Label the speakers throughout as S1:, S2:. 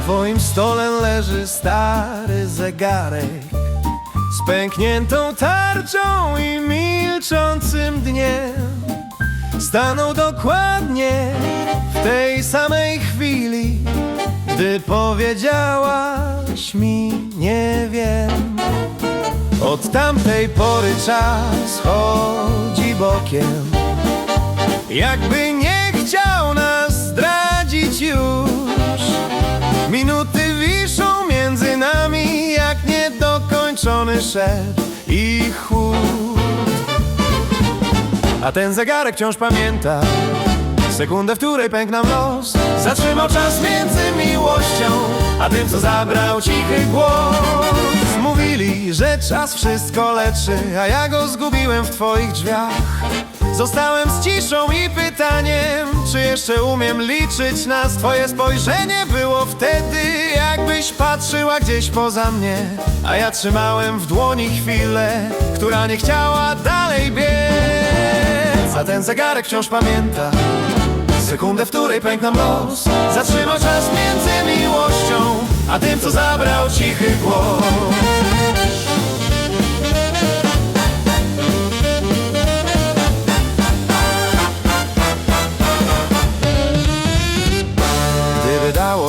S1: twoim stole leży stary zegarek Z pękniętą tarczą i milczącym dniem. Stanął dokładnie w tej samej chwili Gdy powiedziałaś mi nie wiem. Od tamtej pory czas chodzi bokiem. Jakby nie chciał nas zdradzić już szept i chłód A ten zegarek wciąż pamięta Sekundę, w której pękł nam los. Zatrzymał czas między miłością A tym, co zabrał cichy głos. Mówili, że czas wszystko leczy A ja go zgubiłem w twoich drzwiach Zostałem z ciszą i pytaniem Czy jeszcze umiem liczyć nas Twoje spojrzenie? Było wtedy Jakbyś patrzyła gdzieś poza mnie A ja trzymałem w dłoni chwilę Która nie chciała dalej biec. A ten zegarek wciąż pamięta Sekundę, w której pękł nam los Zatrzymał czas między miłością A tym, co zabrał cichy głos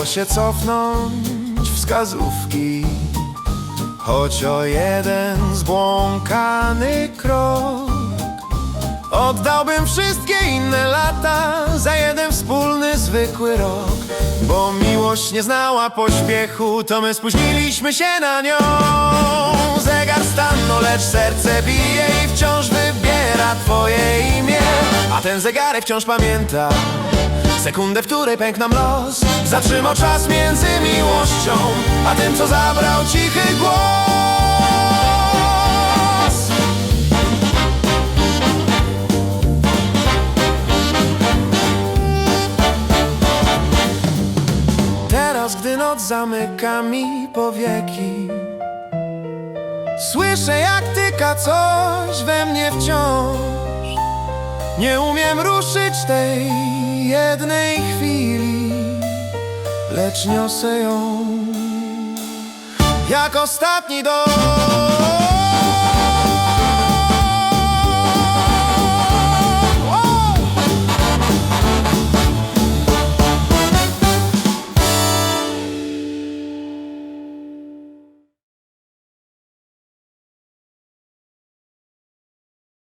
S1: się cofnąć wskazówki. Choć o jeden zbłąkany krok Oddałbym wszystkie inne lata Za jeden wspólny, zwykły rok. Bo miłość nie znała pośpiechu To my spóźniliśmy się na nią. Zegar stanął, lecz serce bije I wciąż wybiera twoje imię. A ten zegarek wciąż pamięta Sekundę, w której pękł los Zatrzymał czas między miłością A tym, co zabrał cichy głos. Teraz, gdy noc zamyka mi powieki Słyszę, jak tyka coś we mnie wciąż Nie umiem ruszyć tej jednej chwili Lecz niosę ją Jak ostatni dom